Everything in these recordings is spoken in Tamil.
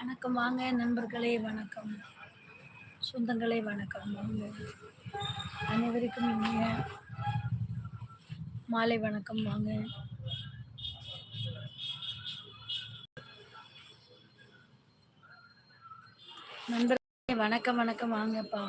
வணக்கம். வாங்க நண்பர்களே வணக்கம். சொந்தங்களே வணக்கம். வாங்க. அனைவருக்கும் இனிய மாலை வணக்கம். வாங்க. நண்பர்களே வணக்கம் வணக்கம். வாங்கப்பா.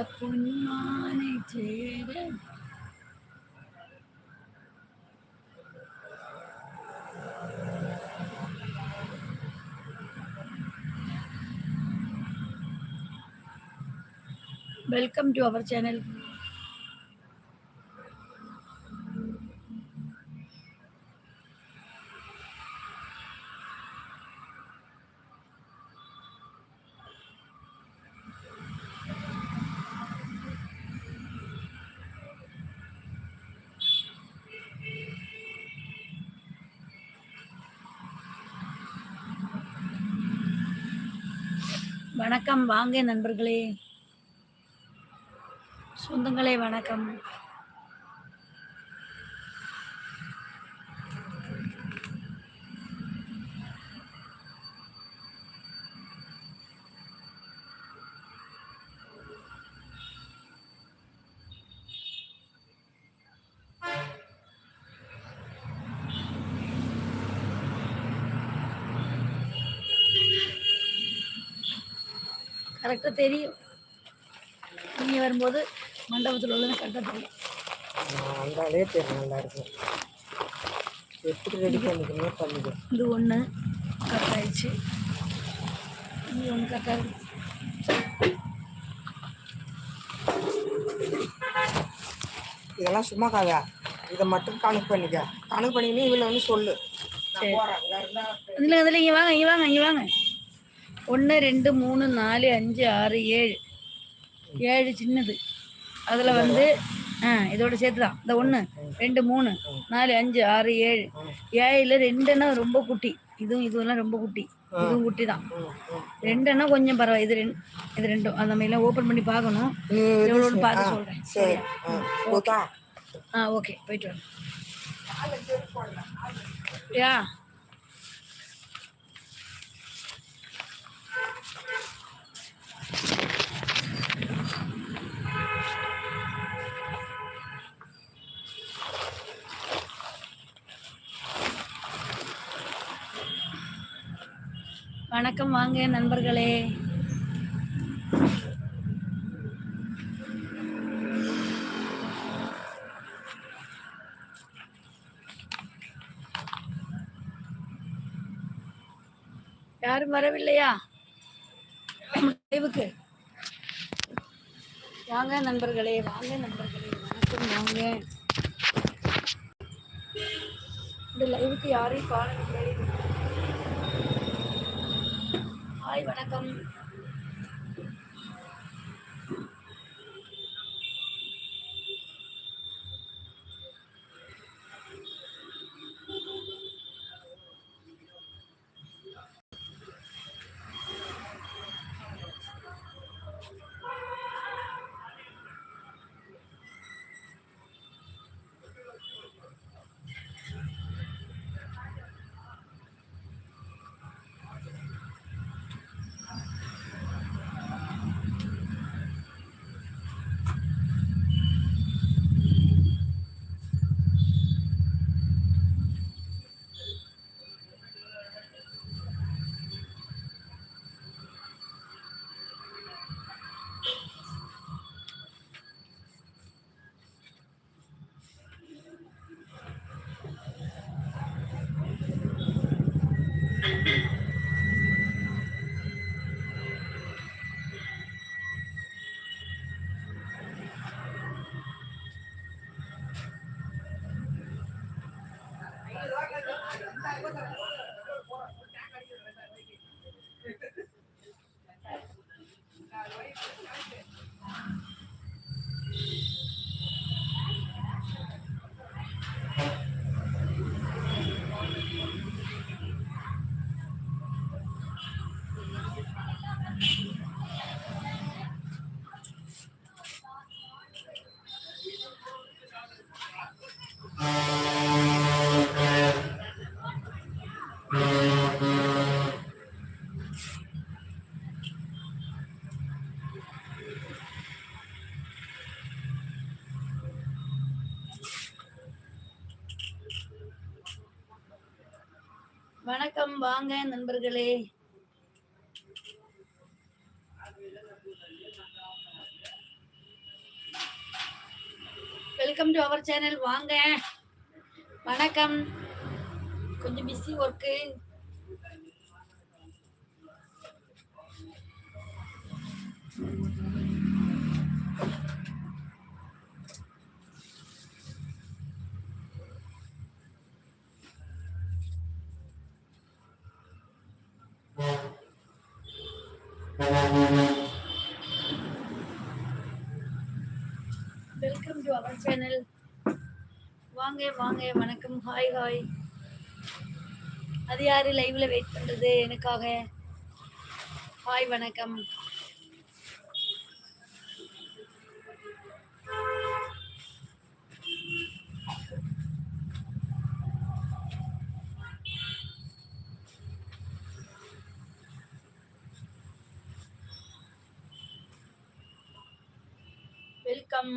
இந்த பொன்மானை சேர வெல்கம் டு அவர் சேனல் வணக்கம். வாங்க நண்பர்களே. சொந்தங்களே வணக்கம். கரெக்டாக தெரியும். நீங்கள் வரும்போது மண்டபத்தில் உள்ளது கரெக்டாக தெரியும். வந்தாலே தெரியும் நல்லா இருக்கும். எப்படி ரெடி பண்ணிக்கணுமோ பண்ணிக்கோ. இது ஒன்று கரெக்ட் ஆயிடுச்சு. இது ஒன்று கரெக்டாக இதெல்லாம் சும்மா கதை. இதை மட்டும் கணக்கு பண்ணிக்க. கணக்கு பண்ணிக்கினு இவளை வந்து சொல்லு. அதில் அதில் இங்கே வாங்க இங்கே வாங்க இங்கே வாங்க. ஒன்று ரெண்டு மூணு நாலு அஞ்சு ஆறு ஏழு. ஏழு சின்னது. அதில் வந்து ஆ இதோட சேர்த்து தான் இந்த ஒன்று ரெண்டு மூணு நாலு அஞ்சு ஆறு ஏழு. ஏழில் ரெண்டுன்னா ரொம்ப குட்டி. இதுவும் இதுவெல்லாம் ரொம்ப குட்டி. இதுவும் குட்டி தான். ரெண்டுன்னா கொஞ்சம் பரவாயில்ல. இது ரெண்டு இது ரெண்டும். அந்த மாதிரிலாம் ஓப்பன் பண்ணி பார்க்கணும். எவ்வளோன்னு. பார்த்து சொல்கிறேன் சரி. ஓகே. ஆ ஓகே. போயிட்டு வாங்க யா? வணக்கம் வாங்க நண்பர்களே. யாரும் வரவில்லையா? லைவுக்கு. வாங்க நண்பர்களே வாங்க நண்பர்களே. வணக்கம் வாங்க. இந்த லைவுக்கு யாரையும் காணவில்லை. ஹாய் வணக்கம். வணக்கம். வாங்க நண்பர்களே. வெல்கம் டு அவர் சேனல் வாங்க. வணக்கம். கொஞ்சம் busy work welcome to our channel வாங்க வாங்க வணக்கம். ஹாய் ஹாய் அது யாரு லைவ்ல வெயிட் பண்றது? எனக்காக. ஹாய் வணக்கம். வெல்கம்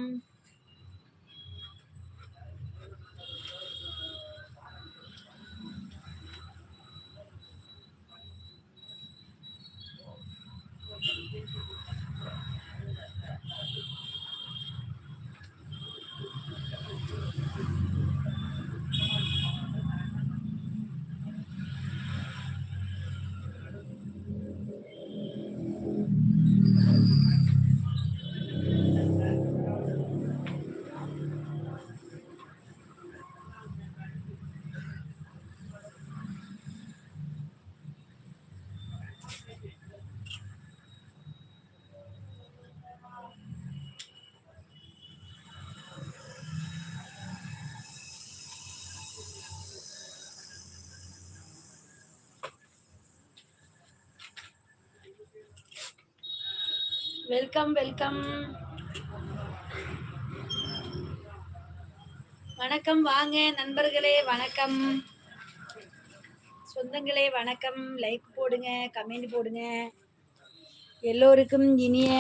வெல்கம் வெல்கம் வணக்கம் வாங்க நண்பர்களே வணக்கம். சொந்தங்களே வணக்கம். லைக் போடுங்க கமெண்ட் போடுங்க. எல்லோருக்கும் இனிய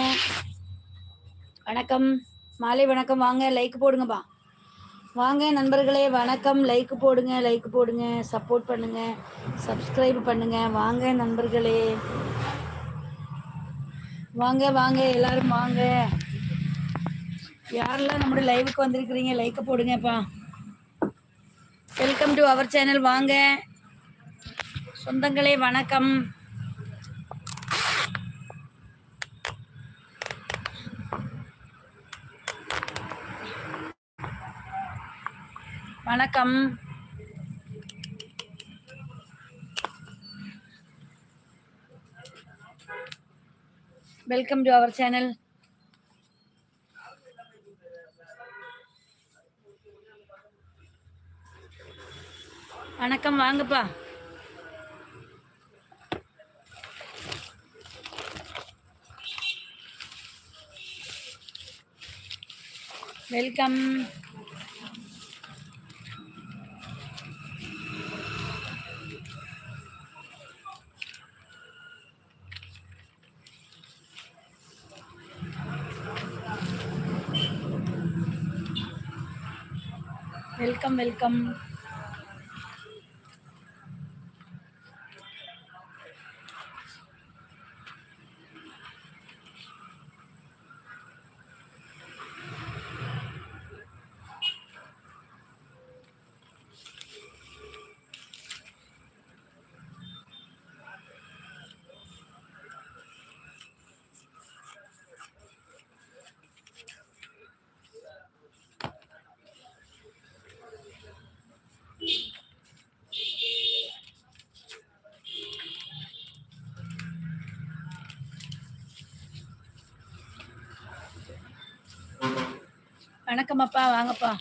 வணக்கம். மாலை வணக்கம். வாங்க லைக் போடுங்கப்பா. வாங்க நண்பர்களே வணக்கம். லைக் போடுங்க லைக் போடுங்க. சப்போர்ட் பண்ணுங்க. சப்ஸ்கிரைப் பண்ணுங்க. வாங்க நண்பர்களே. வாங்க வாங்க எல்லாரும் வாங்க. யாரெல்லாம் நம்மளுடைய லைவுக்கு வந்திருக்கிறீங்க லைக்க போடுங்கப்பா. வெல்கம் டு அவர் சேனல் வாங்க. சொந்தங்களே வணக்கம். வணக்கம். வெல்கம் டு அவர் சேனல் வணக்கம் வாங்கப்பா. வெல்கம் வெல்கம் வெல்கம் வணக்கம் அப்பா வாங்கப்பா.